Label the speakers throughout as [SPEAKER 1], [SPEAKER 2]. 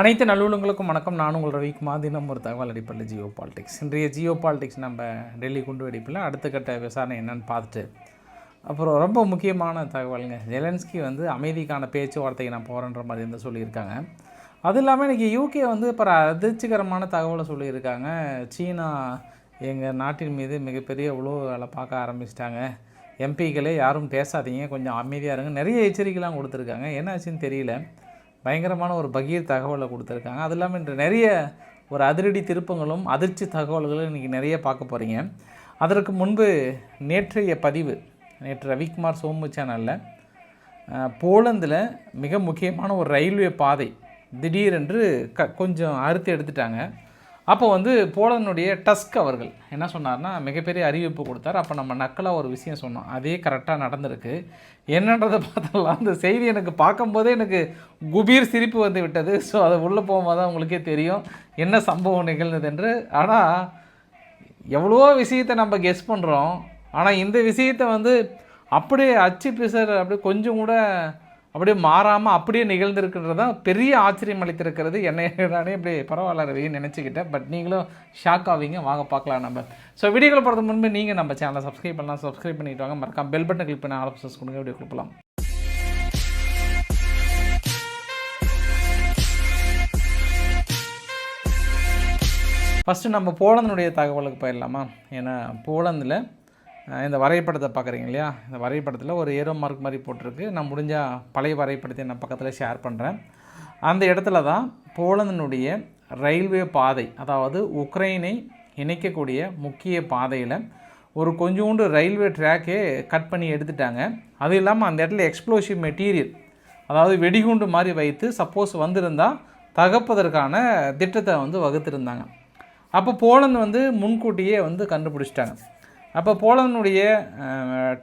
[SPEAKER 1] அனைத்து நல்லுள்ளங்களுக்கும் வணக்கம். நான் உங்கள் ரவிக்குமார். தினம் ஒரு தகவல் அடிப்படையில் ஜியோ பாலிடிக்ஸ். இன்றைய ஜியோ பாலிடிக்ஸ் நம்ம டெல்லி குண்டு வெடிப்பில் அடுத்த கட்ட விசாரணை என்னன்னு பார்த்துட்டு அப்புறம் ரொம்ப முக்கியமான தகவலுங்க. ஜெலன்ஸ்கி வந்து அமைதிக்கான பேச்சுவார்த்தைக்கு நான் போகிறேன்ற மாதிரி வந்து சொல்லியிருக்காங்க. அது இல்லாமல் இன்றைக்கி யூகே வந்து இப்போ அதிர்ச்சிகரமான தகவலை சொல்லியிருக்காங்க. சீனா எங்கள் நாட்டின் மீது மிகப்பெரிய உளவு வேலை பார்க்க ஆரம்பிச்சிட்டாங்க. எம்பிக்களே யாரும் பேசாதீங்க கொஞ்சம் அமைதியாக இருங்க. நிறைய எச்சரிக்கைலாம் கொடுத்துருக்காங்க. என்னாச்சுன்னு தெரியல. பயங்கரமான ஒரு பகீர் தகவலை கொடுத்துருக்காங்க. அது இல்லாமல் இன்று நிறைய ஒரு அதிரடி திருப்பங்களும் அதிர்ச்சி தகவல்களும் இன்றைக்கி நிறைய பார்க்க போகிறீங்க அதற்கு முன்பு நேற்றைய பதிவு நேற்று ரவிக்குமார் சோமு சேனலில் போலந்தில் மிக முக்கியமான ஒரு ரயில்வே பாதை திடீரென்று க கொஞ்சம் அறுத்து எடுத்துட்டாங்க. அப்போ வந்து போலனுடைய டஸ்க் அவர்கள் என்ன சொன்னார்னா மிகப்பெரிய அறிவிப்பு கொடுத்தார். அப்போ நம்ம நக்கலாக ஒரு விஷயம் சொன்னோம். அதே கரெக்டாக நடந்திருக்கு. என்னன்றதை பார்த்தலாம் அந்த செய்தி எனக்கு பார்க்கும்போதே எனக்கு குபீர் சிரிப்பு வந்து விட்டது. ஸோ அதை உள்ளே போகும்போது தான் உங்களுக்கே தெரியும் என்ன சம்பவம் நிகழ்ந்தது என்று. ஆனால் எவ்வளோ விஷயத்தை நம்ம கெஸ் பண்ணுறோம் ஆனால் இந்த விஷயத்தை வந்து அப்படியே அச்சு பிசர் அப்படியே கொஞ்சம் கூட அப்படியே மாறாமல் அப்படியே நிகழ்ந்திருக்கிறது தான் பெரிய ஆச்சரியம் அளித்திருக்கிறது. என்னை நானே இப்படி பரவாயில்ல ரவின்னு நினச்சிக்கிட்டேன். பட் நீங்களும் ஷாக் ஆவீங்க. வாங்க பார்க்கலாம் நம்ம. ஸோ வீடியோக்களை போகிறது முன்பு நீங்கள் நம்ம சேனலை சப்ஸ்கிரைப் பண்ணலாம். சப்ஸ்கிரைப் பண்ணிட்டு வாங்க. மறக்காம பெல் பட்டன் கிளிக் பண்ணி ஆப்ஷன்ஸ் கொடுங்க வீடியோ கொடுக்கலாம் ஃபஸ்ட்டு நம்ம போலந்தனுடைய தகவலுக்கு போயிடலாமா? ஏன்னா போலந்தில் இந்த வரைபடத்தை பார்க்குறீங்க இல்லையா? இந்த வரைபடத்தில் ஒரு ஏரோ மார்க் மாதிரி போட்டிருக்கு. நான் முடிஞ்சால் பழைய வரைபடத்தை நான் பக்கத்தில் ஷேர் பண்ணுறேன் அந்த இடத்துல தான் போலந்தினுடைய ரயில்வே பாதை அதாவது உக்ரைனை இணைக்கக்கூடிய முக்கிய பாதையில் ஒரு கொஞ்சோண்டு ரயில்வே ட்ராக்கே கட் பண்ணி எடுத்துட்டாங்க. அது இல்லாமல் அந்த இடத்துல எக்ஸ்ப்ளோசிவ் மெட்டீரியல் அதாவது வெடிகுண்டு மாதிரி வைத்து சப்போஸ் வந்திருந்தால் தகப்பதற்கான திட்டத்தை வந்து வகுத்திருந்தாங்க. அப்போ போலந்து வந்து முன்கூட்டியே வந்து கண்டுபிடிச்சிட்டாங்க. அப்போ போலனுடைய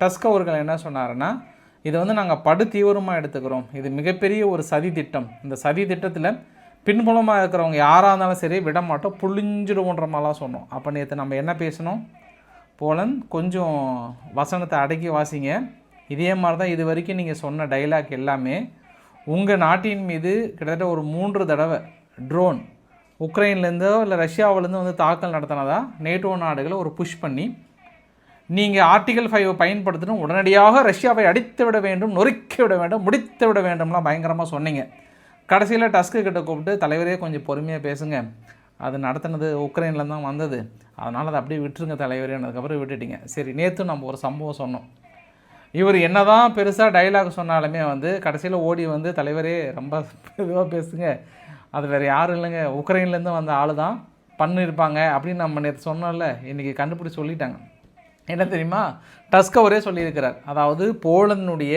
[SPEAKER 1] டஸ்க் அவர்கள் என்ன சொன்னாருன்னா இதை வந்து நாங்கள் படு தீவிரமாக எடுத்துக்கிறோம். இது மிகப்பெரிய ஒரு சதி திட்டம். இந்த சதி திட்டத்தில் பின்புலமாக இருக்கிறவங்க யாராக இருந்தாலும் சரி விட மாட்டோம் புளிஞ்சிடுவோன்ற மாதிரிலாம் சொன்னோம். அப்போ நேற்று நம்ம என்ன பேசணும் போலன் கொஞ்சம் வசனத்தை அடக்கி வாசிங்க. இதே மாதிரி தான் இது வரைக்கும் நீங்கள் சொன்ன டைலாக் எல்லாமே உங்கள் நாட்டின் மீது கிட்டத்தட்ட ஒரு மூன்று தடவை ட்ரோன் உக்ரைன்லேருந்தோ இல்லை ரஷ்யாவிலேருந்து வந்து தாக்கல் நடத்தினதா நேட்டோ நாடுகளை ஒரு புஷ் பண்ணி நீங்கள் ஆர்டிகல் ஃபைவை பயன்படுத்தணும். உடனடியாக ரஷ்யாவை அடித்து விட வேண்டும் நொறுக்கி விட வேண்டும் முடித்து விட வேண்டும்லாம் பயங்கரமாக சொன்னீங்க. கடைசியில் டஸ்க்கு கிட்ட கூப்பிட்டு தலைவரே கொஞ்சம் பொறுமையாக பேசுங்க. அது நடத்தினது உக்ரைனில் தான் வந்தது. அதனால் அதை அப்படியே விட்டுருங்க தலைவரே. அதுக்கப்புறம் விட்டுட்டீங்க. சரி நேற்று நம்ம ஒரு சம்பவம் சொன்னோம். இவர் என்ன தான் பெருசாக டைலாக் சொன்னாலுமே வந்து கடைசியில் ஓடி வந்து தலைவரே ரொம்ப இதுவாக பேசுங்க. அது வேறு யாரும் இல்லைங்க. உக்ரைன்லேருந்து வந்த ஆள் தான் பண்ணியிருப்பாங்க அப்படின்னு நம்ம நேற்று சொன்னோம்ல இன்றைக்கி கண்டுபிடிச்சி சொல்லிட்டாங்க. என்ன தெரியுமா? டஸ்கவரே சொல்லியிருக்கிறார். அதாவது போலந்தினுடைய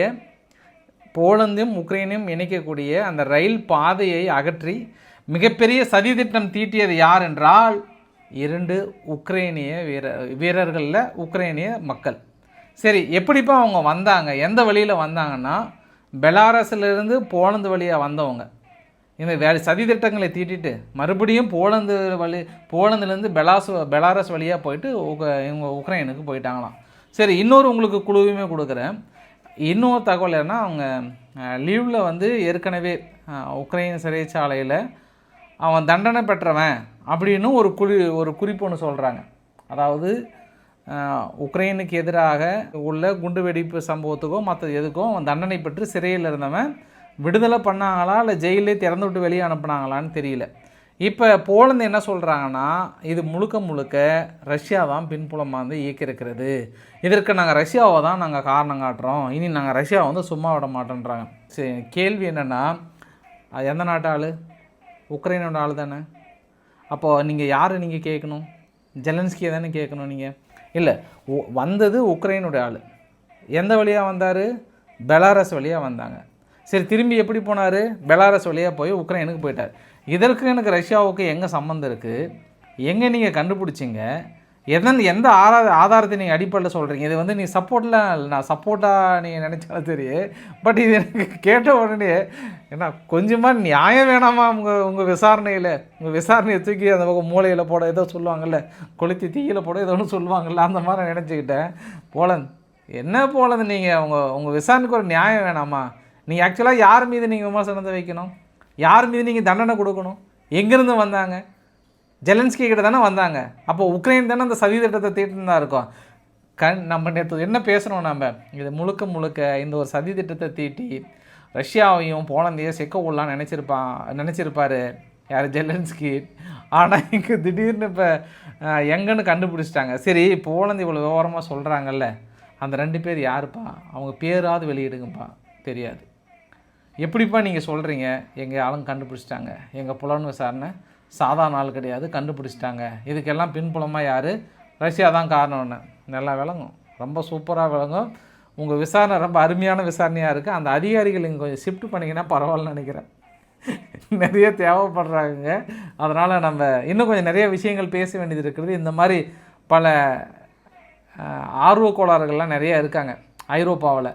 [SPEAKER 1] போலந்தும் உக்ரைனையும் இணைக்கக்கூடிய அந்த ரயில் பாதையை அகற்றி மிகப்பெரிய சதி திட்டம் தீட்டியது யார் என்றால் இரண்டு உக்ரைனிய வீர வீரர்களில் உக்ரைனிய மக்கள். சரி எப்படிப்பா அவங்க வந்தாங்க? எந்த வழியில் வந்தாங்கன்னா பெலாரஸிலிருந்து போலந்து வழியாக வந்தவங்க. இந்த வே சதி திட்டங்களை தீட்டிட்டு மறுபடியும் போலந்து வழி போலந்துலேருந்து பெலாஸ் பெலாரஸ் வழியாக போயிட்டு உக இவங்க உக்ரைனுக்கு போயிட்டாங்களாம். சரி இன்னொரு உங்களுக்கு குழுவுமே கொடுக்குறேன். இன்னொரு தகவல் என்னன்னா அவங்க லீவில் வந்து ஏற்கனவே உக்ரைன் சிறைச்சாலையில் அவன் தண்டனை பெற்றவன் அப்படின்னு ஒரு குறி ஒரு குறிப்பு ஒன்று சொல்கிறாங்க அதாவது உக்ரைனுக்கு எதிராக உள்ள குண்டு வெடிப்பு சம்பவத்துக்கோ மற்ற எதுக்கோ அவன் தண்டனை பெற்று சிறையில் இருந்தவன். விடுதலை பண்ணாங்களா இல்லை ஜெயிலே திறந்து விட்டு வெளியே அனுப்புனாங்களான்னு தெரியல. இப்போ போலந்து என்ன சொல்கிறாங்கன்னா இது முழுக்க முழுக்க ரஷ்யா தான் பின்புலமாக வந்து இயக்கியிருக்கிறது. இதற்கு நாங்கள் ரஷ்யாவை தான் நாங்கள் காரணம் காட்டுறோம். இனி நாங்கள் ரஷ்யாவை வந்து சும்மா விட மாட்டோன்றாங்க. சரி கேள்வி என்னென்னா அது எந்த நாட்டு ஆள்? உக்ரைனோட ஆள் தானே? அப்போது நீங்கள் யார் நீங்கள் கேட்கணும்? ஜெலன்ஸ்கியை தானே கேட்கணும் நீங்கள் இல்லை வந்தது உக்ரைனுடைய ஆள். எந்த வழியாக வந்தார்? பெலாரஸ் வழியாக வந்தாங்க. சரி திரும்பி எப்படி போனார்? பெலாரஸ் வழியாக போய் உக்ரைனுக்கு போயிட்டார். இதற்கு எனக்கு ரஷ்யாவுக்கு எங்கே சம்மந்தம் இருக்குது எங்கே நீங்கள் கண்டுபிடிச்சிங்க? எதன் எந்த ஆரா ஆதாரத்தை நீங்கள் அடிப்படையில் சொல்கிறீங்க இது வந்து நீ சப்போர்ட்லாம் இல்லை நான் சப்போர்ட்டாக நீங்கள் நினச்சாலும் சரி பட் இது எனக்கு கேட்ட உடனே என்ன கொஞ்சமாக நியாயம் வேணாமா உங்கள் உங்கள் விசாரணையில்? உங்கள் விசாரணையை தூக்கி அந்த பக்கம் மூளையில் போட ஏதோ சொல்லுவாங்கள்ல கொளுத்தி தீயில போட ஏதோ ஒன்று சொல்லுவாங்கள்ல அந்த மாதிரி நான் நினச்சிக்கிட்டேன். போலந்து என்ன போலந்து நீங்கள் உங்கள் உங்கள் விசாரணைக்கு ஒரு நியாயம் வேணாமா? நீங்கள் ஆக்சுவலாக யார் மீது நீங்கள் விமர்சனத்தை வைக்கணும்? யார் மீது நீங்கள் தண்டனை கொடுக்கணும்? எங்கேருந்து வந்தாங்க? ஜெலன்ஸ்கி கிட்ட தானே வந்தாங்க. அப்போ உக்ரைன் தானே அந்த சதி திட்டத்தை தீட்டுன்னு தான் இருக்கும். கண் நம்ம நேற்று என்ன பேசுகிறோம் நம்ம இது முழுக்க முழுக்க இந்த ஒரு சதி திட்டத்தை தீட்டி ரஷ்யாவையும் போலந்தையும் செக்க விடலான்னு நினச்சிருப்பான் நினச்சிருப்பார். யார்? ஜெலன்ஸ்கி. ஆனால் இங்கே திடீர்னு இப்போ எங்கன்னு கண்டுபிடிச்சிட்டாங்க. சரி போலந்து இவ்வளோ விவரமாக சொல்கிறாங்கல்ல அந்த ரெண்டு பேர் யாருப்பா? அவங்க பேராவது வெளியிடுங்கப்பா. தெரியாது. எப்படிப்பா நீங்கள் சொல்கிறீங்க எங்கள் ஆளுங்க கண்டுபிடிச்சிட்டாங்க. எங்கள் புலன் விசாரணை சாதாரண ஆள் கிடையாது கண்டுபிடிச்சிட்டாங்க. இதுக்கெல்லாம் பின்புலமாக யார்? ரஷ்யா தான் காரணம்னு நல்லா விளங்கும். ரொம்ப சூப்பராக விளங்கும். உங்கள் விசாரணை ரொம்ப அருமையான விசாரணையாக இருக்குது அந்த அதிகாரிகள் இங்கே கொஞ்சம் ஷிஃப்ட் பண்ணிங்கன்னா பரவாயில்லன்னு நினைக்கிறேன். நிறைய தேவைப்படுறாங்க அதனால் நம்ம இன்னும் கொஞ்சம் நிறைய விஷயங்கள் பேச வேண்டியது இருக்கிறது இந்த மாதிரி பல ஆர்வ கோளாறுகள்லாம் நிறைய இருக்காங்க. ஐரோப்பாவில்.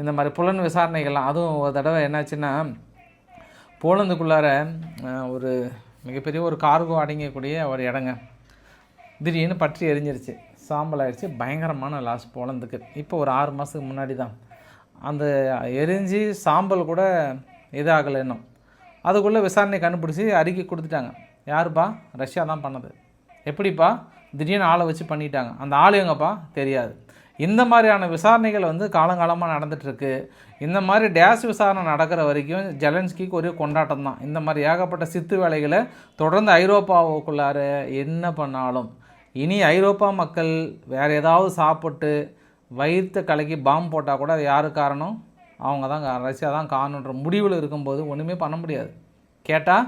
[SPEAKER 1] இந்த மாதிரி புலன் விசாரணைகள்லாம். அதுவும் ஒரு தடவை என்னாச்சுன்னா போலந்துக்குள்ளார ஒரு மிகப்பெரிய ஒரு கார்கோ அடங்கக்கூடிய ஒரு இடங்க. திடீர்னு பற்றி எரிஞ்சிருச்சு. சாம்பல் ஆயிடுச்சு பயங்கரமான லாஸ் போலந்துக்கு. இப்போ ஒரு ஆறு மாதத்துக்கு முன்னாடி தான் அந்த எரிஞ்சு சாம்பல் கூட இதாகலை இன்னும். அதுக்குள்ளே விசாரணை கண்டுபிடிச்சி அறிக்கை கொடுத்துட்டாங்க. யாருப்பா? ரஷ்யா தான் பண்ணது. எப்படிப்பா? திடீர்னு ஆளை வச்சு பண்ணிட்டாங்க. அந்த ஆள் எங்கப்பா? தெரியாது. இந்த மாதிரியான விசாரணைகள் வந்து காலங்காலமாக நடந்துகிட்ருக்கு இந்த மாதிரி டேஸ் விசாரணை நடக்கிற வரைக்கும் ஜெலன்ஸ்கிக்கு ஒரே கொண்டாட்டம் தான். இந்த மாதிரி ஏகப்பட்ட சித்து வேலைகளை தொடர்ந்து ஐரோப்பாவுக்குள்ளார என்ன பண்ணாலும் இனி ஐரோப்பா மக்கள் வேறு ஏதாவது சாப்பிட்டு வயிற்று கலக்கி பாம்பு போட்டால் கூட அது யாரு காரணம்? அவங்க தான் கா- ரஷ்யா தான் காரணன்ற முடிவில் இருக்கும்போது ஒன்றுமே பண்ண முடியாது. கேட்டால்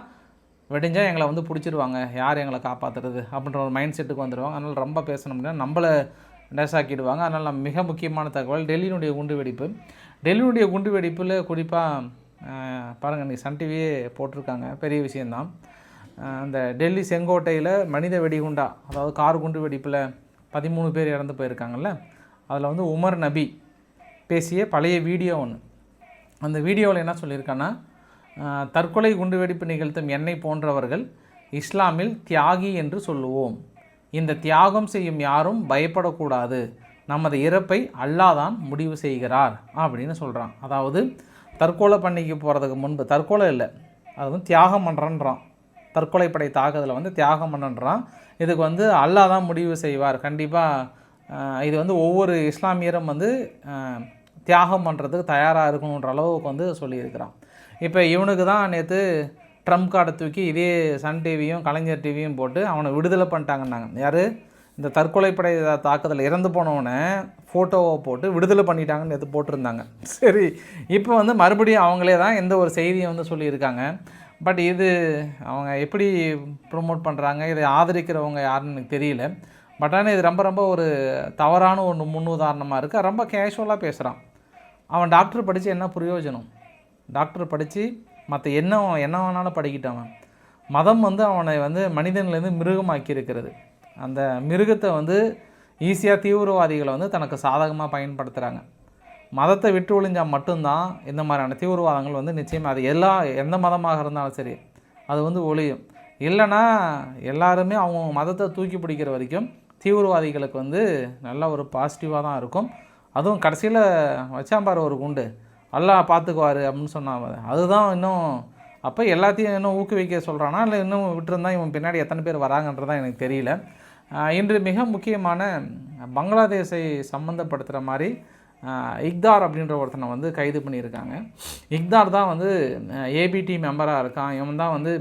[SPEAKER 1] வெடிஞ்சால் எங்களை வந்து பிடிச்சிருவாங்க. யார் எங்களை காப்பாற்றுறது அப்படின்ற ஒரு மைண்ட் செட்டுக்கு வந்துடுவாங்க அதனால் ரொம்ப பேசணும்னா நம்மளை லேசாக்கிடுவாங்க அதனால் நம்ம மிக முக்கியமான தகவல் டெல்லியினுடைய குண்டு வெடிப்பு. டெல்லியினுடைய குண்டு வெடிப்பில் குறிப்பாக பாருங்கள் இன்றைக்கி சன் டிவியே போட்டிருக்காங்க. பெரிய விஷயந்தான் அந்த டெல்லி செங்கோட்டையில் மனித வெடிகுண்டா அதாவது கார் குண்டு வெடிப்பில் பதிமூணு பேர் இறந்து போயிருக்காங்கல்ல? அதில் வந்து உமர் நபி பேசிய பழைய வீடியோ ஒன்று அந்த வீடியோவில் என்ன சொல்லியிருக்கான்னா தற்கொலை தற்கொலை குண்டுவெடிப்பு நிகழ்த்தும் என்னை போன்றவர்கள் இஸ்லாமில் தியாகி என்று சொல்லுவோம். இந்த தியாகம் செய்யும் யாரும் பயப்படக்கூடாது. நமது இறப்பை அல்லாஹ் தான் முடிவு செய்கிறார் அப்படின்னு சொல்கிறான் அதாவது தற்கொலை பண்ணிக்கு போகிறதுக்கு முன்பு தற்கொலை இல்லை அது வந்து தியாகம் பண்ணுறன்றான் தற்கொலைப்படை தாக்குதலை வந்து தியாகம் பண்ணுன்றான் இதுக்கு வந்து அல்லாஹ் தான் முடிவு செய்வார். கண்டிப்பாக இது வந்து ஒவ்வொரு இஸ்லாமியரும் வந்து தியாகம் பண்ணுறதுக்கு தயாராக இருக்கணுன்ற அளவுக்கு வந்து சொல்லியிருக்கிறான். இப்போ இவனுக்கு தான் நேற்று ட்ரம்ப் கார்டை தூக்கி இதே சன் டிவியும் கலைஞர் டிவியும் போட்டு அவனை விடுதலை பண்ணிட்டாங்கன்னாங்க. யார்? இந்த தற்கொலைப்படை தாக்குதல் இறந்து போனவனை ஃபோட்டோவை போட்டு விடுதலை பண்ணிட்டாங்கன்னு எது போட்டிருந்தாங்க. சரி இப்போ வந்து மறுபடியும் அவங்களே தான் எந்த ஒரு செய்தியை வந்து சொல்லியிருக்காங்க. பட் இது அவங்க எப்படி ப்ரொமோட் பண்ணுறாங்க இதை ஆதரிக்கிறவங்க யாருன்னு எனக்கு தெரியல. பட் ஆனால் இது ரொம்ப ரொம்ப ஒரு தவறான ஒன்று முன்னுதாரணமாக இருக்குது ரொம்ப கேஷுவலாக பேசுகிறான் அவன் டாக்டர் படித்து என்ன பிரயோஜனம்? டாக்டர் படித்து மற்ற என்ன என்ன வேணாலும் படிக்கிட்டான் மதம் வந்து அவனை வந்து மனிதன்லேருந்து மிருகமாக்கி இருக்கிறது அந்த மிருகத்தை வந்து ஈஸியாக தீவிரவாதிகளை வந்து தனக்கு சாதகமாக பயன்படுத்துகிறாங்க மதத்தை விட்டு ஒழிஞ்சால் மட்டும்தான் இந்த மாதிரியான தீவிரவாதங்கள் வந்து நிச்சயமாக அது எல்லா எந்த மதமாக இருந்தாலும் சரி அது வந்து ஒழியும். இல்லைன்னா எல்லாருமே அவங்க மதத்தை தூக்கி பிடிக்கிற வரைக்கும் தீவிரவாதிகளுக்கு வந்து நல்ல ஒரு பாசிட்டிவாக தான் இருக்கும். அதுவும் கடைசியில் வச்சாம்பார் ஒரு குண்டு. அல்லாஹ் பார்த்துக்குவாரு அப்படின்னு சொன்னாங்க அதுதான் இன்னும் அப்போ எல்லாத்தையும் இன்னும் ஊக்குவிக்க சொல்கிறானா இல்லை இன்னும் விட்டுருந்தா இவன் பின்னாடி எத்தனை பேர் வராங்கன்றதான் எனக்கு தெரியல. இன்று மிக முக்கியமான பங்களாதேஷை சம்மந்தப்படுத்துகிற மாதிரி இக்தார் அப்படின்ற ஒருத்தனை வந்து கைது பண்ணியிருக்காங்க. இக்தார் தான் வந்து ஏபிடி மெம்பராக இருக்கான். இவன் தான் வந்து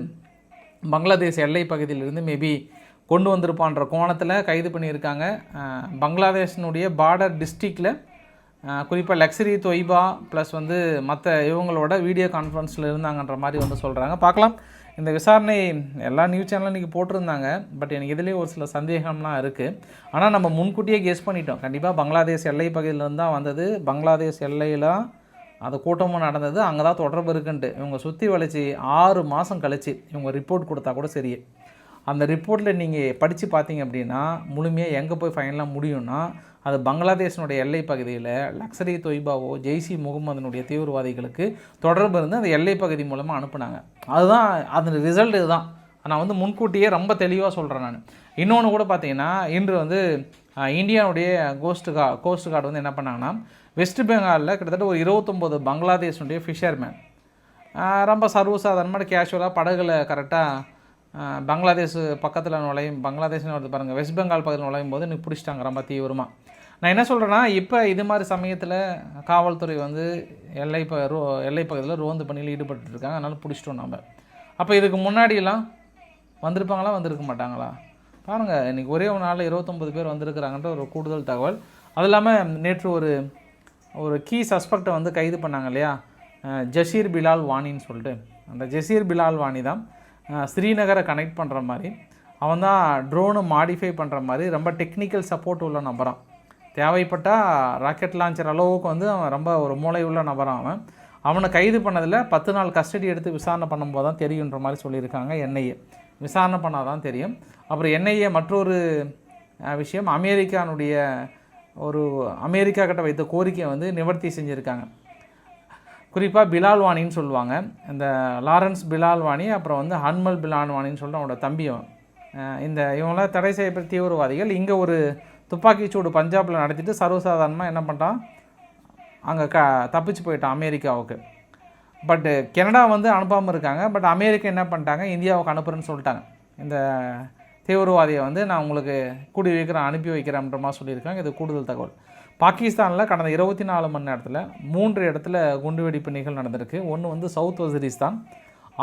[SPEAKER 1] பங்களாதேஷ் எல்லை பகுதியிலிருந்து மேபி கொண்டு வந்திருப்பான்ற கோணத்தில் கைது பண்ணியிருக்காங்க. பங்களாதேஷினுடைய பார்டர் டிஸ்ட்ரிக்டில் குறிப்பாக லக்ஸரி தொய்பா ப்ளஸ் வந்து மற்ற இவங்களோட வீடியோ கான்ஃபரன்ஸில் இருந்தாங்கன்ற மாதிரி வந்து சொல்கிறாங்க பார்க்கலாம். இந்த விசாரணை எல்லா நியூஸ் சேனலும் இன்றைக்கி போட்டிருந்தாங்க. பட் எனக்கு இதுலேயே ஒரு சில சந்தேகம்லாம் இருக்குது ஆனால் நம்ம முன்கூட்டியே கெஸ் பண்ணிட்டோம். கண்டிப்பாக பங்களாதேஷ் எல்லை பகுதியிலேருந்து தான் வந்தது. பங்களாதேஷ் எல்லையில் அது கூட்டமும் நடந்தது. அங்கே தான் தொடர்பு இருக்குன்ட்டு. இவங்க சுற்றி வளைச்சி ஆறு மாதம் கழிச்சு இவங்க ரிப்போர்ட் கொடுத்தா கூட சரியே. அந்த ரிப்போர்ட்டில் நீங்கள் படித்து பார்த்தீங்க அப்படின்னா முழுமையாக எங்கே போய் ஃபைனலாக முடியும்னா அது பங்களாதேஷனுடைய எல்லை பகுதியில் லக்ஸரி தொய்பாவோ ஜெய்சி முகமதுனுடைய தீவிரவாதிகளுக்கு தொடர்பு இருந்து அந்த எல்லை பகுதி மூலமாக அனுப்புனாங்க. அதுதான் அதன் ரிசல்ட் இதுதான். நான் வந்து முன்கூட்டியே ரொம்ப தெளிவாக சொல்கிறேன் நான். இன்னொன்று கூட பார்த்தீங்கன்னா இன்று வந்து இந்தியாவுடைய கோஸ்ட் கா கோஸ்ட் கார்டு வந்து என்ன பண்ணாங்கன்னா வெஸ்ட் பெங்காலில் கிட்டத்தட்ட ஒரு இருபத்தொம்போது பங்களாதேஷனுடைய ஃபிஷர்மேன் ரொம்ப சர்வசாதாரணமாக கேஷுவலாக படகுல கரெக்டாக பங்களாதேஷ் பக்கத்தில் நுழையும் பங்களாதேஷ்னு வருது பாருங்கள் வெஸ்ட் பெங்கால் பக்கத்தில் நுழையும் போது எனக்கு பிடிச்சிட்டாங்க ரொம்ப தீவிரமாக நான் என்ன சொல்கிறேன்னா இப்போ இது மாதிரி சமயத்தில் காவல்துறை வந்து எல்லை ப ரோ எல்லை பக்கத்தில் ரோந்து பணியில் ஈடுபட்டுருக்காங்க அதனால அதனால் பிடிச்சிட்டோம் நம்ம அப்போ இதுக்கு முன்னாடியெல்லாம் வந்திருப்பாங்களா வந்திருக்க மாட்டாங்களா? பாருங்கள் இன்றைக்கி ஒரே ஒரு நாளில் இருபத்தொம்பது பேர் வந்திருக்கிறாங்கன்ற ஒரு கூடுதல் தகவல். அது இல்லாமல் நேற்று ஒரு ஒரு கீ சஸ்பெக்டை வந்து கைது பண்ணாங்க இல்லையா? ஜஷீர் பிலால் வாணின்னு சொல்லிட்டு. அந்த ஜஷீர் பிலால் வாணி தான் ஸ்ரீநகரை கனெக்ட் பண்ணுற மாதிரி. அவன் தான் ட்ரோனு மாடிஃபை பண்ணுற மாதிரி ரொம்ப டெக்னிக்கல் சப்போர்ட் உள்ள நபரான். தேவைப்பட்டால் ராக்கெட் லான்ச்சர் அளவுக்கு வந்து அவன் ரொம்ப ஒரு மூளை உள்ள நபரான் அவன். அவனை கைது பண்ணதில் பத்து நாள் கஸ்டடி எடுத்து விசாரணை பண்ணும்போது தான் தெரியுன்ற மாதிரி சொல்லியிருக்காங்க என்ஐஏ விசாரணை பண்ணால் தான் தெரியும். அப்புறம் என்ஐஏ மற்றொரு விஷயம் அமெரிக்கானுடைய ஒரு அமெரிக்கா கிட்ட வைத்த கோரிக்கையை வந்து நிவர்த்தி செஞ்சுருக்காங்க. குறிப்பாக பிலால் வாணின்னு சொல்லுவாங்க. இந்த லாரன்ஸ் பிலால் வாணி அப்புறம் வந்து ஹன்மல் பிலால் வாணின்னு சொல்லிட்டு அவனோட தம்பியும் இந்த இவங்களாம் தடை செய்யப்பட்ட தீவிரவாதிகள் இங்கே ஒரு துப்பாக்கிச்சூடு பஞ்சாபில் நடத்திட்டு சர்வசாதாரணமாக என்ன பண்ணிட்டான்? அங்கே க தப்பிச்சு போயிட்டான் அமெரிக்காவுக்கு. பட்டு கனடா வந்து அனுப்பாமல் இருக்காங்க. பட் அமெரிக்கா என்ன பண்ணிட்டாங்க? இந்தியாவுக்கு அனுப்புகிறேன்னு சொல்லிட்டாங்க. இந்த தீவிரவாதியை வந்து நான் உங்களுக்கு கூடி வைக்கிறேன் அனுப்பி வைக்கிறேன்ற மாதிரி சொல்லியிருக்காங்க. இது கூடுதல் தகவல். பாகிஸ்தானில் கடந்த இருபத்தி நாலு மணி நேரத்தில் மூன்று இடத்துல குண்டுவெடிப்பு நிகழ்வு நடந்திருக்கு. ஒன்று வந்து சவுத் வசிரிஸ்தான்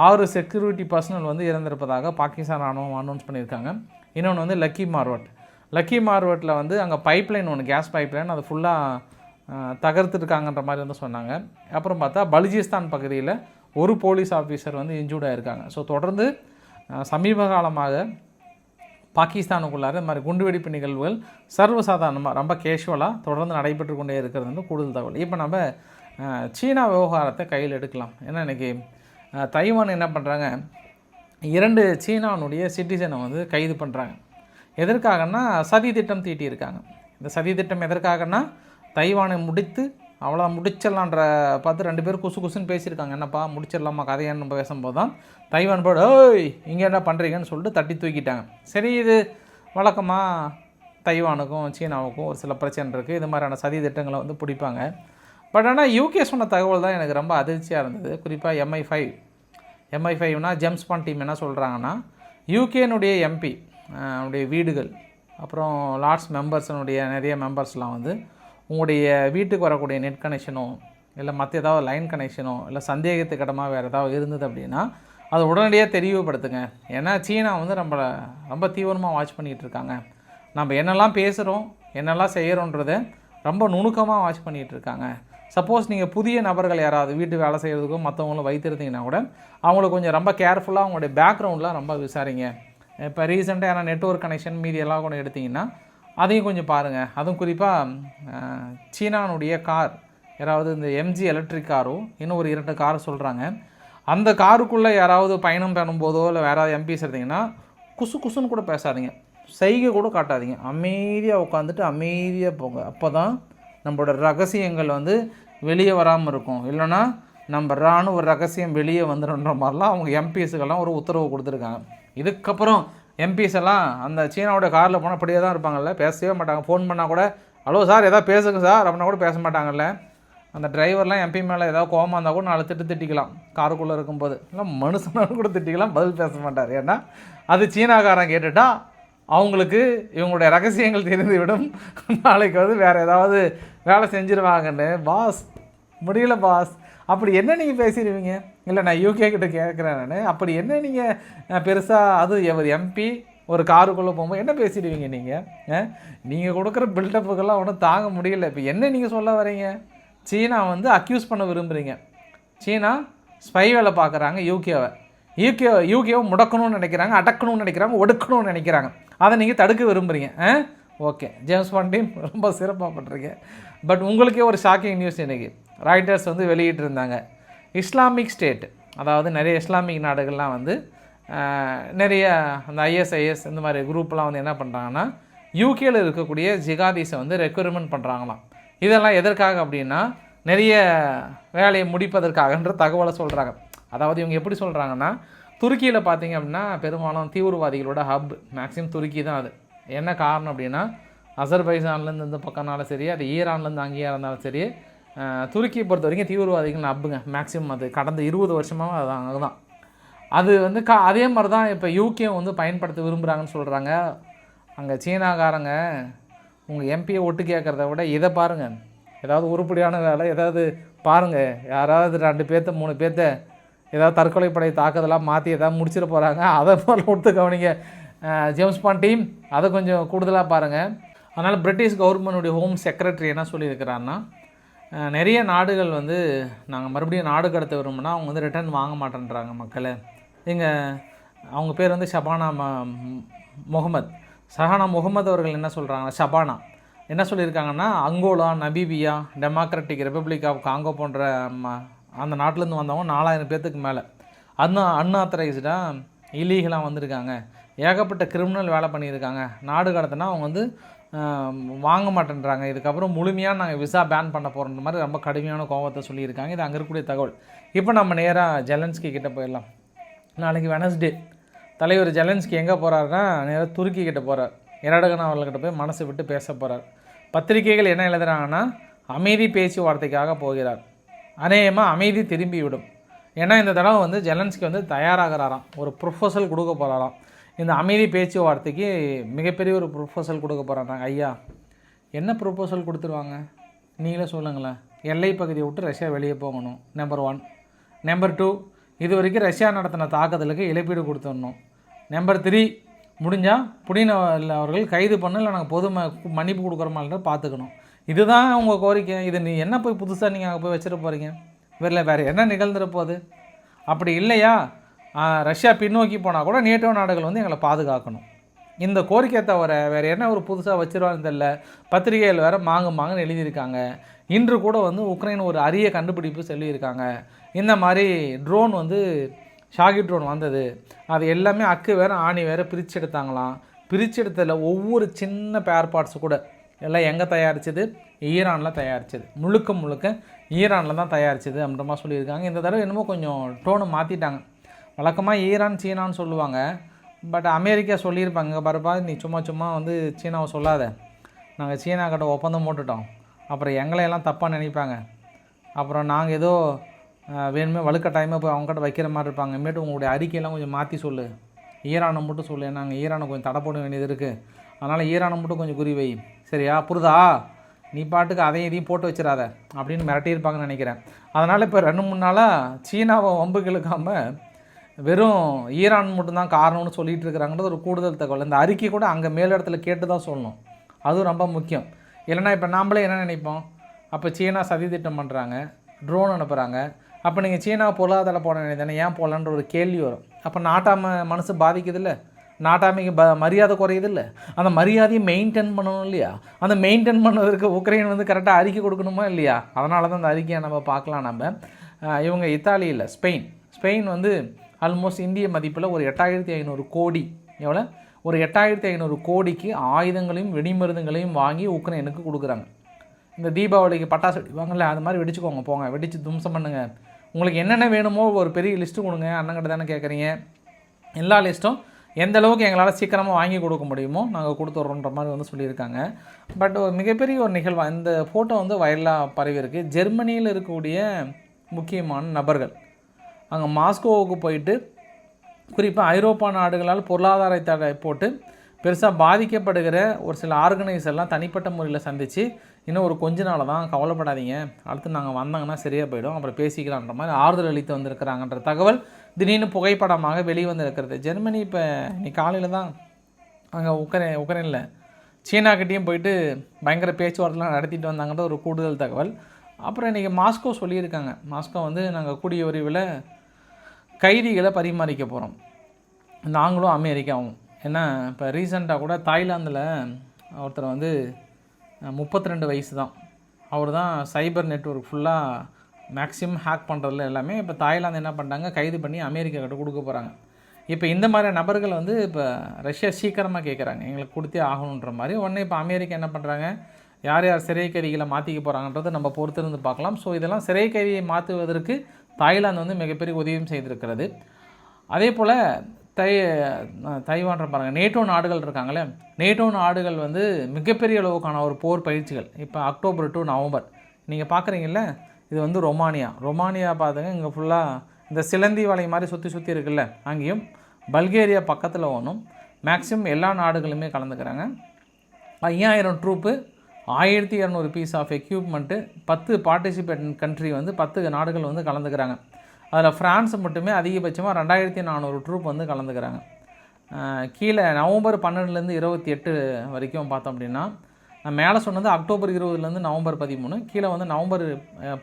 [SPEAKER 1] ஆறு செக்யூரிட்டி பர்சனல் வந்து இறந்திருப்பதாக பாகிஸ்தான் ராணுவம் அனௌன்ஸ் பண்ணியிருக்காங்க. இன்னொன்று வந்து லக்கி மார்வட். லக்கி மார்வட்டில் வந்து அங்கே பைப்லைன் ஒன்று கேஸ் பைப்லைன் அது ஃபுல்லாக தகர்த்துருக்காங்கன்ற மாதிரி வந்து சொன்னாங்க. அப்புறம் பார்த்தா பலுஜிஸ்தான் பகுதியில் ஒரு போலீஸ் ஆஃபீஸர் வந்து இன்ஜூர்டாக இருக்காங்க ஸோ தொடர்ந்து சமீப காலமாக பாகிஸ்தானுக்குள்ளார இந்த மாதிரி குண்டுவெடிப்பு நிகழ்வுகள் சர்வசாதாரணமாக ரொம்ப கேஷுவலாக தொடர்ந்து நடைபெற்று கொண்டே இருக்கிறது வந்து கூடுதல் தகவல். இப்போ நம்ம சீனா விவகாரத்தை கையில் எடுக்கலாம். ஏன்னா இன்றைக்கி தைவான் என்ன பண்ணுறாங்க இரண்டு சீனானுடைய சிட்டிசனை வந்து கைது பண்ணுறாங்க எதற்காகன்னா சதி திட்டம் தீட்டியிருக்காங்க. இந்த சதி திட்டம் எதற்காகன்னா தைவானை முடித்து அவ்வளோ முடிச்சிடலான்ற பார்த்து ரெண்டு பேரும் குசு குசுன்னு பேசியிருக்காங்க. என்னப்பா முடிச்சிடலாமா கதையான்னு நம்ம பேசும்போது தான் தைவான் போடு ஓய் இங்கே என்ன பண்ணுறீங்கன்னு சொல்லிட்டு தட்டி தூக்கிட்டாங்க. சரி இது வழக்கமாக தைவானுக்கும் சீனாவுக்கும் ஒரு சில பிரச்சனை இருக்குது இது மாதிரியான சதி திட்டங்களை வந்து பிடிப்பாங்க. பட் ஆனால் யூகே சொன்ன தகவல் தான் எனக்கு ரொம்ப அதிர்ச்சியாக இருந்தது. குறிப்பாக எம்ஐ ஃபைவ் எம்ஐ ஃபைவ்னா ஜெம்ஸ் பான் டீம் என்ன சொல்கிறாங்கன்னா யூகேனுடைய எம்பி அவனுடைய வீடுகள் அப்புறம் லார்ட்ஸ் மெம்பர்ஸனுடைய நிறைய மெம்பர்ஸ்லாம் வந்து உங்களுடைய வீட்டுக்கு வரக்கூடிய நெட் கனெக்ஷனோ இல்லை மற்ற ஏதாவது லைன் கனெக்ஷனோ இல்லை சந்தேகத்துக்கு இடமா வேறு ஏதாவது இருந்தது அப்படின்னா அதை உடனடியாக தெளிவுபடுத்துங்க. ஏன்னா சீனா வந்து நம்மளை ரொம்ப தீவிரமாக வாட்ச் பண்ணிகிட்டு இருக்காங்க. நம்ம என்னெல்லாம் பேசுகிறோம் என்னெல்லாம் செய்கிறோன்றதை ரொம்ப நுணுக்கமாக வாட்ச் பண்ணிகிட்டு இருக்காங்க. சப்போஸ் நீங்கள் புதிய நபர்கள் யாராவது வீட்டு வேலை செய்கிறதுக்கும் மற்றவங்களும் வைத்திருந்தீங்கன்னா கூட அவங்களுக்கு கொஞ்சம் ரொம்ப கேர்ஃபுல்லாக அவங்களுடைய பேக்ரவுண்டெலாம் ரொம்ப விசாரிங்க. இப்போ ரீசெண்டாக ஏன்னா நெட்ஒர்க் கனெக்ஷன் மீதி எல்லாம் கூட எடுத்திங்கன்னா அதையும் கொஞ்சம் பாருங்கள் அதுவும் குறிப்பாக சீனானுடைய கார் யாராவது இந்த எம்ஜி எலக்ட்ரிக் காரோ இன்னும் ஒரு இரண்டு கார் சொல்கிறாங்க அந்த காருக்குள்ளே யாராவது பயணம் பண்ணும்போதோ இல்லை வேறு யாராவது எம்பிஸ் இருந்தீங்கன்னா குசு குசுன்னு கூட பேசாதீங்க. செய்கை கூட காட்டாதீங்க. அமைதியாக உட்காந்துட்டு அமைதியாக போங்க. அப்போ தான் நம்மளோட ரகசியங்கள் வந்து வெளியே வராமல் இருக்கும். இல்லைன்னா நம்ம ராணுவ ரகசியம் வெளியே வந்துடுன்ற மாதிரிலாம் அவங்க எம்பிஎஸ்க்கெல்லாம் ஒரு உத்தரவு கொடுத்துருக்காங்க. இதுக்கப்புறம் எம்பிஸ் எல்லாம் அந்த சீனாவோட காரில் போனால் அப்படியே தான் இருப்பாங்கல்ல? பேசவே மாட்டாங்க. ஃபோன் பண்ணால் கூட ஹலோ சார் எதாவது பேசுங்க சார் அப்படின்னா கூட பேச மாட்டாங்கல்ல? அந்த டிரைவர்லாம் எம்பி மேலே ஏதாவது கோவமாக இருந்தால் கூட நாலு திட்டு திட்டிக்கலாம். காருக்குள்ளே இருக்கும்போது. இல்லை மனுஷனாலும் கூட திட்டிக்கலாம் பதில் பேச மாட்டார். ஏன்னா அது சீனாக்காரன் கேட்டுட்டா அவங்களுக்கு இவங்களுடைய ரகசியங்கள் தெரிந்துவிடும் நாளைக்கு வந்து வேறு ஏதாவது வேலை செஞ்சிருவாங்கன்னு. பாஸ் முடியல பாஸ். அப்படி என்ன நீங்கள் பேசிடுவீங்க? இல்லை நான் யூகே கிட்ட கேட்குறேன் நான். அப்படி என்ன நீங்கள் பெருசாக அது எவர் எம்பி ஒரு காருக்குள்ளே போகும்போது என்ன பேசிடுவீங்க நீங்கள் நீங்கள் கொடுக்குற பில்டப்புக்கெல்லாம் ஒன்றும் தாங்க முடியல. இப்போ என்ன நீங்கள் சொல்ல வரீங்க சீனா வந்து அக்யூஸ் பண்ண விரும்புகிறீங்க சீனா ஸ்பை வேலை பார்க்குறாங்க யூகேவை யூகே யூகேவை முடக்கணும்னு நினைக்கிறாங்க அடக்கணும்னு நினைக்கிறாங்க ஒடுக்கணும்னு நினைக்கிறாங்க. அதை நீங்கள் தடுக்க விரும்புகிறீங்க ஆ ஓகே ஜேம்ஸ் பாண்ட் டீம் ரொம்ப சிறப்பாக பண்ணுறீங்க பட் உங்களுக்கே ஒரு ஷாக்கிங் நியூஸ் இன்றைக்கி ராய்டர்ஸ் வந்து வெளியிட்டிருந்தாங்க. Islamic State. அதாவது நிறைய இஸ்லாமிக் நாடுகள்லாம் வந்து நிறைய அந்த ஐஎஸ்ஐஎஸ் இந்த மாதிரி குரூப்லாம் வந்து என்ன பண்ணுறாங்கன்னா யூகேயில் இருக்கக்கூடிய ஜிகாதிஸை வந்து ரெக்யூர்மெண்ட் பண்ணுறாங்களாம் இதெல்லாம் எதற்காக அப்படின்னா நிறைய வேலையை முடிப்பதற்காகன்ற தகவலை சொல்கிறாங்க அதாவது இவங்க எப்படி சொல்கிறாங்கன்னா துருக்கியில் பார்த்தீங்க அப்படின்னா பெரும்பாலும் தீவிரவாதிகளோட ஹப் மேக்ஸிமம் துருக்கி தான் அது. என்ன காரணம் அப்படின்னா அசர்பைசான்லேருந்து இந்த பக்கம்னாலும் சரி அது ஈரான்லேருந்து அங்கேயா இருந்தாலும் சரி துருக்கியை பொறுத்த வரைக்கும் தீவிரவாதிகள் நம்புங்க. மேக்ஸிமம் அது கடந்த இருபது வருஷமாக அதான் அதுதான் அது வந்து கா அதே மாதிரி தான் இப்போ யூகே வந்து பயன்படுத்த விரும்புகிறாங்கன்னு சொல்கிறாங்க அங்கே சீனாக்காரங்க உங்கள் எம்பியை ஒட்டு கேட்குறத விட இதை பாருங்கள் ஏதாவது உருப்படியான வேலை ஏதாவது பாருங்கள் யாராவது ரெண்டு பேர்த்த மூணு பேர்த்த ஏதாவது தற்கொலை படை தாக்குதலாம் மாற்றி ஏதாவது முடிச்சிட போகிறாங்க அதை போல் கொடுத்து கவனிங்க. ஜேம்ஸ் பாண்ட் டீம் அதை கொஞ்சம் கூடுதலாக பாருங்கள் அதனால் பிரிட்டிஷ் கவர்மெண்டுடைய ஹோம் செக்ரட்டரி என்ன சொல்லியிருக்கிறான்னா நிறைய நாடுகள் வந்து நாங்கள் மறுபடியும் நாடு கடத்த விரும்புனா அவங்க வந்து ரிட்டர்ன் வாங்க மாட்டேன்றாங்க மக்களை. எங்கள் அவங்க பேர் வந்து ஷபானா ம முகமது. சஹானா முகமது அவர்கள் என்ன சொல்கிறாங்கன்னா ஷபானா. என்ன சொல்லியிருக்காங்கன்னா Angola Namibia Democratic Republic of Congo போன்ற அந்த நாட்டிலேருந்து வந்தவங்க நாலாயிரம் பேர்த்துக்கு மேலே. அன் அன்ஆத்தரைஸ்டாக இலீகலாக வந்திருக்காங்க. ஏகப்பட்ட கிரிமினல் வேலை பண்ணியிருக்காங்க. நாடு கடத்தினா அவங்க வந்து வாங்க மாட்டேன்றாங்க. இதுக்கப்புறம் முழுமையாக நாங்கள் விசா பேன் பண்ண போகிறோன்ற மாதிரி ரொம்ப கடுமையான கோவத்தை சொல்லியிருக்காங்க. இது அங்கே இருக்கக்கூடிய தகவல். இப்போ நம்ம நேராக ஜெலன்ஸ்கி கிட்டே போயிடலாம். நாளைக்கு வெனஸ்டே தலைவர் ஜெலன்ஸ்கி எங்கே போகிறாருன்னா நேராக துருக்கி கிட்டே போகிறார் இரடகன் அவர்கள்கிட்ட போய் மனசு விட்டு பேச போகிறார் பத்திரிகைகள் என்ன எழுதுகிறாங்கன்னா அமைதி பேச்சுவார்த்தைக்காக போகிறார். அநேகமாக அமைதி திரும்பி விடும் ஏன்னா இந்த தடவை வந்து ஜெலன்ஸ்கி வந்து தயாராகிறாராம். ஒரு ப்ரொஃபசல் கொடுக்க போகிறாராம் இந்த அமைதி பேச்சுவார்த்தைக்கு மிகப்பெரிய ஒரு ப்ரொஃபசல் கொடுக்க போகிறாங்க ஐயா என்ன ப்ரொப்போசல் கொடுத்துருவாங்க? நீங்களே சொல்லுங்களேன். எல்லை பகுதியை விட்டு ரஷ்யா வெளியே போகணும் நம்பர் ஒன் நம்பர் டூ இது வரைக்கும் ரஷ்யா நடத்தின தாக்குதலுக்கு இழப்பீடு கொடுத்துடணும். நம்பர் த்ரீ முடிஞ்சால் புடின அவர்கள் கைது பண்ண இல்லை நாங்கள் பொது மன்னிப்பு மன்னிப்பு கொடுக்குறோமான்ற பார்த்துக்கணும் இதுதான் உங்கள் கோரிக்கை. இது நீ என்ன போய் புதுசாக நீங்கள் அங்கே போய் வச்சிட போகிறீங்க வேறு வேறு என்ன நிகழ்ந்துட போகுது? அப்படி இல்லையா? ரஷ்யா பின்னோக்கி போனால் கூட நேட்டோ நாடுகள் வந்து எங்களை பாதுகாக்கணும். இந்த கோரிக்கையை தவிர வேறு என்ன ஒரு புதுசாக வச்சிருவான்னு தெரியல. பத்திரிகைகள் வேறு மாங்கு மாங்குன்னு எழுதியிருக்காங்க. இன்று கூட வந்து உக்ரைன் ஒரு அரிய கண்டுபிடிப்பு சொல்லியிருக்காங்க. இந்த மாதிரி ட்ரோன் வந்து ஷாகி ட்ரோன் வந்தது. அது எல்லாமே அக்கு வேறு ஆணி வேறு பிரித்து எடுத்தாங்களாம் பிரித்து எடுத்ததில் ஒவ்வொரு சின்ன பேர் பார்ட்ஸ் கூட. எல்லாம் எங்கே தயாரிச்சது? ஈரானில் தயாரிச்சது. முழுக்க முழுக்க ஈரானில் தான் தயாரிச்சது அப்படின்ற மாதிரி சொல்லியிருக்காங்க. இந்த தடவை என்னமோ கொஞ்சம் டோனை மாற்றிட்டாங்க வழக்கமாக ஈரான் சீனான்னு சொல்லுவாங்க. பட் அமெரிக்கா சொல்லியிருப்பாங்க. "இங்க பாருப்பா நீ சும்மா சும்மா வந்து சீனாவை சொல்லாத. நாங்கள் சீனா கிட்ட ஒப்பந்தம் போட்டுட்டோம். அப்புறம் எங்களையெல்லாம் தப்பாக நினைப்பாங்க. அப்புறம் நாங்கள் ஏதோ வேணுமே வலுக்கட்டாயமாக போய் அவங்ககிட்ட வைக்கிற மாதிரி இருப்பாங்க. இனிமேட்டு உங்களுடைய அறிக்கையெல்லாம் கொஞ்சம் மாற்றி சொல்லு. ஈரானை மட்டும் சொல்லு. நாங்கள் ஈரானை கொஞ்சம் தடை போட வேண்டியது இருக்குது அதனால் ஈரானை மட்டும் கொஞ்சம் குறி வை. சரியா? புரிதா? நீ பாட்டுக்கு அதையும் இதையும் போட்டு வச்சிடாத. அப்படின்னு மிரட்டியிருப்பாங்கன்னு நினைக்கிறேன். அதனால் இப்போ ரெண்டு மூணு நாளாக சீனாவை வம்புக்கு இழுக்காமல் வெறும் ஈரான் மட்டும்தான் காரணம்னு சொல்லிட்டு இருக்கிறாங்கன்றது ஒரு கூடுதல் தகவல். இந்த அறிக்கை கூட அங்கே மேலிடத்துல கேட்டு தான் சொல்லணும். அதுவும் ரொம்ப முக்கியம். இல்லைன்னா இப்போ நாம்ளே என்ன நினைப்போம்? அப்போ சீனா சதி திட்டம் பண்ணுறாங்க ட்ரோன் அனுப்புகிறாங்க அப்போ நீங்கள் சீனா பொருளாதார போட வேண்டியதானே ஏன் போகலான்ற ஒரு கேள்வி வரும். அப்போ நாட்டாம மனசு பாதிக்குதுல்ல? நாட்டாமைக்கு ப மரியாதை குறையுது இல்லை அந்த மரியாதையை மெயின்டைன் பண்ணணும் இல்லையா? அந்த மெயின்டைன் பண்ணதற்கு உக்ரைன் வந்து கரெக்டாக அறிக்கை கொடுக்கணுமா இல்லையா? அதனால தான் அந்த அறிக்கையை நம்ம பார்க்கலாம் நம்ம இவங்க இத்தாலியில் ஸ்பெயின். ஸ்பெயின் வந்து ஆல்மோஸ்ட் இந்திய மதிப்பில் ஒரு எட்டாயிரத்தி ஐநூறு கோடி. எவ்வளோ? ஒரு எட்டாயிரத்தி ஐநூறு கோடிக்கு ஆயுதங்களையும் வெடிமருந்துகளையும் வாங்கி உக்ரைனுக்கு கொடுக்குறாங்க. இந்த தீபாவளிக்கு பட்டாசு வெடிவாங்கல்ல அது மாதிரி வெடிச்சுக்கோங்க போங்க வெடித்து தும்சம் பண்ணுங்க. உங்களுக்கு என்னென்ன வேணுமோ ஒரு பெரிய லிஸ்ட்டு கொடுங்க அண்ணங்கிட்ட தானே கேட்குறீங்க எல்லா லிஸ்ட்டும் எந்த அளவுக்கு எங்களால் சீக்கிரமாக வாங்கி கொடுக்க முடியுமோ நாங்கள் கொடுத்துட்றோன்ற மாதிரி வந்து சொல்லியிருக்காங்க. பட் ஒரு மிகப்பெரிய ஒரு நிகழ்வு இந்த ஃபோட்டோ வந்து வயலாக பரவி இருக்குது ஜெர்மனியில் இருக்கக்கூடிய முக்கியமான நபர்கள் அங்கே மாஸ்கோவுக்கு போயிட்டு குறிப்பாக ஐரோப்பா நாடுகளால் பொருளாதார தடை போட்டு பெருசாக பாதிக்கப்படுகிற ஒரு சில ஆர்கனைஸ் எல்லாம் தனிப்பட்ட முறையில் சந்தித்து இன்னும் ஒரு கொஞ்ச நாள் தான் கவலைப்படாதீங்க. அடுத்து நாங்கள் வந்தாங்கன்னா சரியாக போயிடும். அப்புறம் பேசிக்கலான்ற மாதிரி ஆறுதல் அளித்து வந்திருக்கிறாங்கன்ற தகவல் திடீர்னு புகைப்படமாக வெளிவந்திருக்கிறது ஜெர்மனி இப்போ இன்னைக்கு காலையில் தான் அங்கே உக்ரை உக்ரைனில் சீனாக்கிட்டேயும் போயிட்டு பயங்கர பேச்சுவார்த்தைலாம் நடத்திட்டு வந்தாங்கன்ற ஒரு கூடுதல் தகவல். அப்புறம் இன்றைக்கி மாஸ்கோ சொல்லியிருக்காங்க. மாஸ்கோ வந்து நாங்கள் கூடிய உரிவில் கைதிகளை பரிமாறிக்க போகிறோம் நாங்களும் அமெரிக்காவும். ஏன்னா இப்போ ரீசெண்டாக கூட தாய்லாந்தில் ஒருத்தர் வந்து முப்பத்தி ரெண்டு வயசு தான் அவர் தான் சைபர் நெட்வொர்க் ஃபுல்லாக மேக்ஸிமம் ஹேக் பண்ணுறதுல எல்லாமே இப்போ தாய்லாந்து என்ன பண்ணிட்டாங்க கைது பண்ணி அமெரிக்கா கிட்ட கொடுக்க போகிறாங்க இப்போ இந்த மாதிரி நபர்கள் வந்து இப்போ ரஷ்யா சீக்கிரமாக கேட்குறாங்க எங்களுக்கு கொடுத்தே ஆகணுன்ற மாதிரி. உடனே இப்போ அமெரிக்கா என்ன பண்ணுறாங்க யார் யார் சிறை கைதிகளை மாற்றிக்க போகிறாங்கன்றதை நம்ம பொறுத்திருந்து பார்க்கலாம். ஸோ இதெல்லாம் சிறை கைதியை மாற்றுவதற்கு தாய்லாந்து வந்து மிகப்பெரிய உதவியும் செய்திருக்கிறது. அதே போல் தை தைவான்ற பாருங்கள் நேட்டோ நாடுகள் இருக்காங்களே நேட்டோ நாடுகள் வந்து மிகப்பெரிய அளவுக்கான ஒரு போர் பயிற்சிகள். இப்போ அக்டோபர் டு நவம்பர். நீங்கள் பார்க்குறீங்கல்ல இது வந்து ரொமானியா. ரொமானியா பார்த்துங்க இங்கே ஃபுல்லாக இந்த சிலந்தி வலை மாதிரி சுற்றி சுற்றி இருக்குல்ல அங்கேயும் பல்கேரியா பக்கத்தில் ஒன்றும் மேக்ஸிமம் எல்லா நாடுகளுமே கலந்துக்கிறாங்க. ஐயாயிரம் ட்ரூப்பு ஆயிரத்தி இரநூறு பீஸ் ஆஃப் எக்யூப்மெண்ட்டு பத்து பார்ட்டிசிபேட் கண்ட்ரி வந்து பத்து நாடுகள் வந்து கலந்துக்கிறாங்க. அதில் ஃப்ரான்ஸ் மட்டுமே அதிகபட்சமாக ரெண்டாயிரத்தி நானூறு ட்ரூப் வந்து கலந்துக்கிறாங்க. கீழே நவம்பர் பன்னெண்டுலேருந்து இருபத்தி எட்டு வரைக்கும் பார்த்தோம் அப்படின்னா நான் மேலே சொன்னது அக்டோபர் இருபதுலேருந்து நவம்பர் பதிமூணு கீழே வந்து நவம்பர்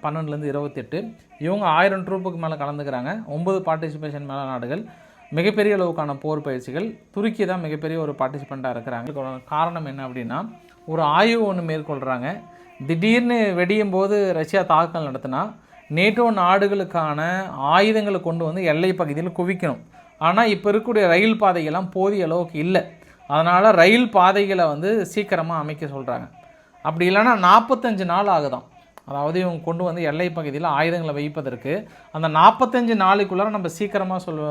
[SPEAKER 1] பன்னெண்டுலேருந்து இருபத்தெட்டு இவங்க ஆயிரம் ட்ரூப்புக்கு மேலே கலந்துக்கிறாங்க. ஒம்பது பார்ட்டிசிபேஷன் மேலே நாடுகள். மிகப்பெரிய அளவுக்கான போர் பயிற்சிகள். துருக்கி தான் மிகப்பெரிய ஒரு பார்ட்டிசிபெண்ட்டாக இருக்கிறாங்க. காரணம் என்ன அப்படின்னா ஒரு ஆய்வு ஒன்று மேற்கொள்கிறாங்க திடீர்னு வெடியும் போது ரஷ்யா தாக்குதல் நடத்தினா நேட்டோ நாடுகளுக்கான ஆயுதங்களை கொண்டு வந்து எல்லை பகுதியில் குவிக்கணும். ஆனால் இப்போ இருக்கக்கூடிய ரயில் பாதைகள்லாம் போதிய அளவுக்கு இல்லை. அதனால் ரயில் பாதைகளை வந்து சீக்கிரமாக அமைக்க சொல்கிறாங்க அப்படி இல்லைன்னா நாற்பத்தஞ்சு நாள் ஆகுதான் அதாவது இவங்க கொண்டு வந்து எல்லை பகுதியில் ஆயுதங்களை வைப்பதற்கு அந்த நாற்பத்தஞ்சு நாளுக்குள்ளார நம்ம சீக்கிரமாக சொல்ல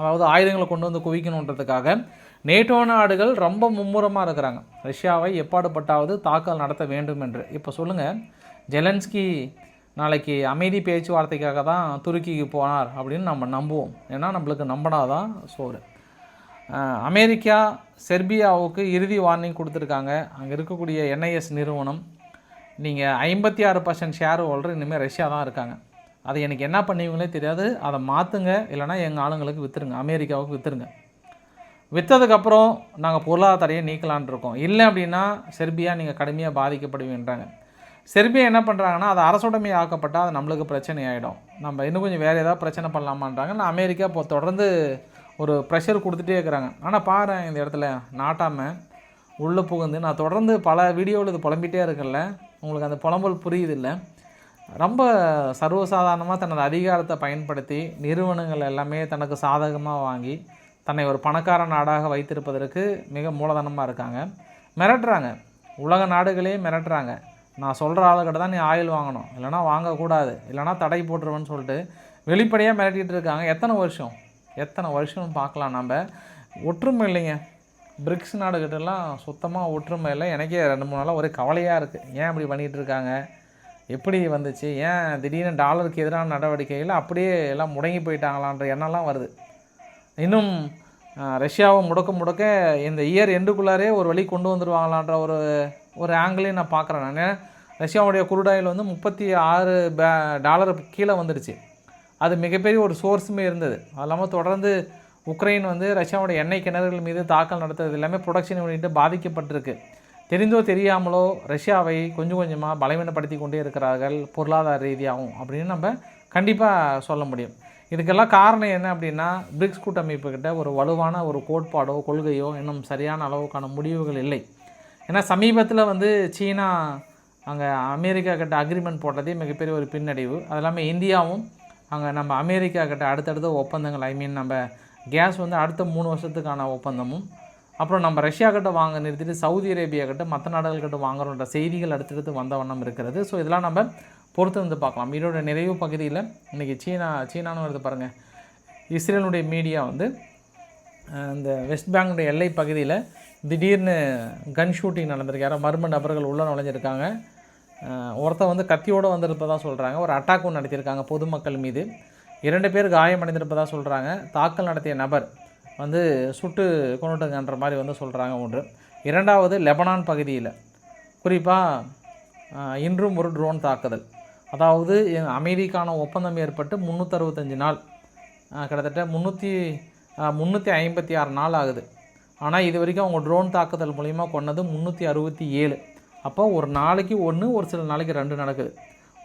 [SPEAKER 1] அதாவது ஆயுதங்களை கொண்டு வந்து குவிக்கணுன்றதுக்காக நேட்டோ நாடுகள் ரொம்ப மும்முரமாக இருக்கிறாங்க. ரஷ்யாவை எப்பாடுபட்டாவது தாக்கல் நடத்த வேண்டும் என்று. இப்போ சொல்லுங்கள் ஜெலன்ஸ்கி நாளைக்கு அமைதி பேச்சுவார்த்தைக்காக தான் துருக்கிக்கு போனார் அப்படின்னு நம்ம நம்புவோம். ஏன்னா நம்மளுக்கு நம்பினாதான் சோறு. அமெரிக்கா செர்பியாவுக்கு இறுதி வார்னிங் கொடுத்துருக்காங்க. அங்கே இருக்கக்கூடிய என்ஐஎஸ் நிறுவனம் நீங்கள் ஐம்பத்தி ஆறு பர்சன்ட் ஷேர் ஹோல்டர் இனிமேல் ரஷ்யா தான் இருக்காங்க. அதை எனக்கு என்ன பண்ணுவீங்களே தெரியாது. அதை மாற்றுங்க இல்லைனா எங்கள் ஆளுங்களுக்கு விற்றுருங்க அமெரிக்காவுக்கு விற்றுருங்க விற்றதுக்கப்புறம் நாங்கள் பொருளாதார தடையை இருக்கோம். இல்லை அப்படின்னா செர்பியா நீங்கள் கடுமையாக பாதிக்கப்படுவீன்றாங்க. செர்பியா என்ன பண்ணுறாங்கன்னா அது அரசுடைமை ஆக்கப்பட்டால் அது நம்மளுக்கு பிரச்சனை ஆகிடும் நம்ம இன்னும் கொஞ்சம் வேறு ஏதாவது பிரச்சனை பண்ணலாமான்றாங்க. நான் அமெரிக்கா இப்போ தொடர்ந்து ஒரு ப்ரெஷர் கொடுத்துட்டே இருக்கிறாங்க. ஆனால் பாரு இந்த இடத்துல நாட்டாமல் உள்ளே புகுந்து நான் தொடர்ந்து பல வீடியோவில் இது புலம்பிகிட்டே இருக்கேன்ல. உங்களுக்கு அந்த புலம்பல் புரியுது இல்லை ரொம்ப சர்வசாதாரணமாக தனது அதிகாரத்தை பயன்படுத்தி நிறுவனங்கள் எல்லாமே தனக்கு சாதகமாக வாங்கி தன்னை ஒரு பணக்கார நாடாக வைத்திருப்பதற்கு மிக மூலதனமாக இருக்காங்க. மிரட்டுறாங்க. உலக நாடுகளே மிரட்டுறாங்க. நான் சொல்கிற ஆளுகிட்ட தான் நீ ஆயில் வாங்கணும். இல்லைனா வாங்கக்கூடாது. இல்லைனா தடை போட்டுருவேன்னு சொல்லிட்டு வெளிப்படையாக மிரட்டிகிட்டு இருக்காங்க. எத்தனை வருஷம்? எத்தனை வருஷம்னு பார்க்கலாம் நம்ம ஒற்றுமை இல்லைங்க. பிரிக்ஸ் நாடுகிட்டலாம் சுத்தமாக ஒற்றுமை இல்லை. எனக்கே ரெண்டு மூணு நாளாக ஒரே கவலையாக இருக்குது ஏன் இப்படி பண்ணிகிட்டு இருக்காங்க? எப்படி வந்துச்சு? ஏன் திடீர்னு டாலருக்கு எதிரான நடவடிக்கைகள் அப்படியே எல்லாம் முடங்கி போயிட்டாங்களான்ற எண்ணம்லாம் வருது. இன்னும் ரஷ்யாவை முடக்க முடக்க இந்த இயர் எண்டுக்குள்ளாரே ஒரு வழி கொண்டு வந்துடுவாங்களான்ற ஒரு ஒரு ஆங்கிளையும் நான் பார்க்குறேன். நான் ரஷ்யாவுடைய குருடாயில் வந்து முப்பத்தி ஆறு பே டாலர் கீழே வந்துடுச்சு. அது மிகப்பெரிய ஒரு சோர்ஸுமே இருந்தது. அது இல்லாமல் தொடர்ந்து உக்ரைன் வந்து ரஷ்யாவோட எண்ணெய் கிணறுகள் மீது தாக்கல் நடத்துறது எல்லாமே ப்ரொடக்ஷன் யூனிட் பாதிக்கப்பட்டிருக்கு. தெரிந்தோ தெரியாமலோ ரஷ்யாவை கொஞ்சம் கொஞ்சமாக பலவீனப்படுத்தி கொண்டே இருக்கிறார்கள் பொருளாதார ரீதியாகவும் அப்படின்னு நம்ம கண்டிப்பாக சொல்ல முடியும். இதுக்கெல்லாம் காரணம் என்ன அப்படின்னா பிரிக்ஸ் கூட்டமைப்புக்கிட்ட ஒரு வலுவான ஒரு கோட்பாடோ கொள்கையோ இன்னும் சரியான அளவுக்கான முடிவுகள் இல்லை. ஏன்னா சமீபத்தில் வந்து சீனா அங்கே அமெரிக்கா கிட்ட அக்ரிமெண்ட் போட்டதே மிகப்பெரிய ஒரு பின்னடைவு. அது இல்லாமல் இந்தியாவும் அங்கே நம்ம அமெரிக்கா கிட்ட அடுத்தடுத்த ஒப்பந்தங்கள் ஐ மீன் நம்ம கேஸ் வந்து அடுத்த மூணு வருஷத்துக்கான ஒப்பந்தமும். அப்புறம் நம்ம ரஷ்யா கிட்ட வாங்க நிறுத்திட்டு சவுதி அரேபியா கிட்ட மற்ற நாடுகள் கிட்ட வாங்குறோன்ற செய்திகள் அடுத்தடுத்து வந்த வண்ணம் இருக்கிறது. ஸோ இதெல்லாம் நம்ம பொறுத்து வந்து பார்க்கலாம். இதோட நிறைவு பகுதியில் இன்றைக்கி சீனா சீனான்னு வருது பாருங்கள் இஸ்ரேலுடைய மீடியா வந்து இந்த வெஸ்ட் பேங்குடைய எல்லை பகுதியில் திடீர்னு கன் ஷூட்டிங் நடந்திருக்கு. யாரோ மர்ம நபர்கள் உள்ளே நுழைஞ்சிருக்காங்க. ஒருத்தர் ஒருத்தன் வந்து கத்தியோடு வந்திருப்பதாக சொல்கிறாங்க ஒரு அட்டாக் ஒன்று நடத்தியிருக்காங்க பொதுமக்கள் மீது. இரண்டு பேர் காயமடைந்திருப்பதாக சொல்கிறாங்க தாக்கல் நடத்திய நபர் வந்து சுட்டு கொண்டுட்டுங்கன்ற மாதிரி வந்து சொல்கிறாங்க ஒன்று இரண்டாவது லெபனான் பகுதியில். குறிப்பாக இன்றும் ஒரு ட்ரோன் தாக்குதல். அதாவது எ- அமைதிக்கான ஒப்பந்தம் ஏற்பட்டு முந்நூற்றறுபத்தஞ்சு நாள் கிட்டத்தட்ட முந்நூற்றி முந்நூற்றி ஐம்பத்தி ஆறு நாள் ஆகுது. ஆனால் இது வரைக்கும் அவங்க ட்ரோன் தாக்குதல் மூலிமா கொண்டது முந்நூற்றி அறுபத்தி ஏழு. அப்போ ஒரு நாளைக்கு ஒன்று ஒரு சில நாளைக்கு ரெண்டு நடக்குது.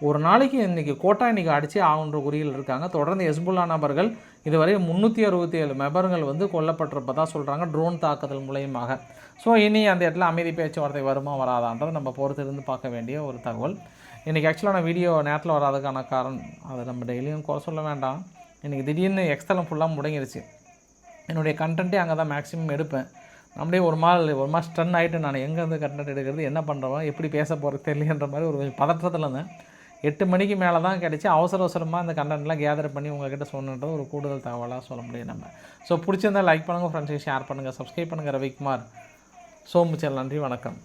[SPEAKER 1] ஒரு நாளைக்கு இன்றைக்கி கோட்டா இன்றைக்கி அடித்து ஆகுன்ற குறியில் இருக்காங்க. தொடர்ந்து ஹெஸ்புல்லா நபர்கள் இதுவரை முந்நூற்றி அறுபத்தி ஏழு மெபர்கள் வந்து கொல்லப்பட்டிருப்பதாக சொல்கிறாங்க ட்ரோன் தாக்குதல் மூலியமாக. ஸோ இனி அந்த இடத்துல அமைதி பேச்சுவார்த்தை வருமா வராதான்றதை நம்ம பொறுத்து இருந்து பார்க்க வேண்டிய ஒரு தகவல். இன்றைக்கி ஆக்சுவலாக நான் வீடியோ நேரத்தில் வராதுக்கான காரணம் அதை நம்ம டெய்லியும் குறை சொல்ல வேண்டாம். இன்றைக்கி திடீர்னு எக்ஸ்தலம் ஃபுல்லாக முடங்கிருச்சு. என்னுடைய கண்டென்ட்டே அங்கே தான் மேக்ஸிமம் எடுப்பேன். நம்மளே ஒரு மால் ஒரு மாதிரி ஸ்டன் ஆகிட்டு நான் எங்கேருந்து கண்டென்ட் எடுக்கிறது என்ன பண்ணுறோம் எப்படி பேச போகிறது தெரியலன்ற மாதிரி ஒரு கொஞ்சம் பதற்றத்தில் இருந்தேன். எட்டு மணிக்கு மேலே தான் கிடச்சி அவசர அவசரமாக இந்த கண்டென்ட்லாம் கேதர் பண்ணி உங்கள்கிட்ட சொன்னது ஒரு கூடுதல் தகவலாக சொல்ல முடியும் நம்ம. ஸோ பிடிச்சிருந்தா லைக் பண்ணுங்கள் ஃப்ரெண்ட்ஸுக்கு ஷேர் பண்ணுங்கள் சப்ஸ்கிரைப் பண்ணுங்கள் ரவிக்குமார் சோமுச்சல் நன்றி வணக்கம்.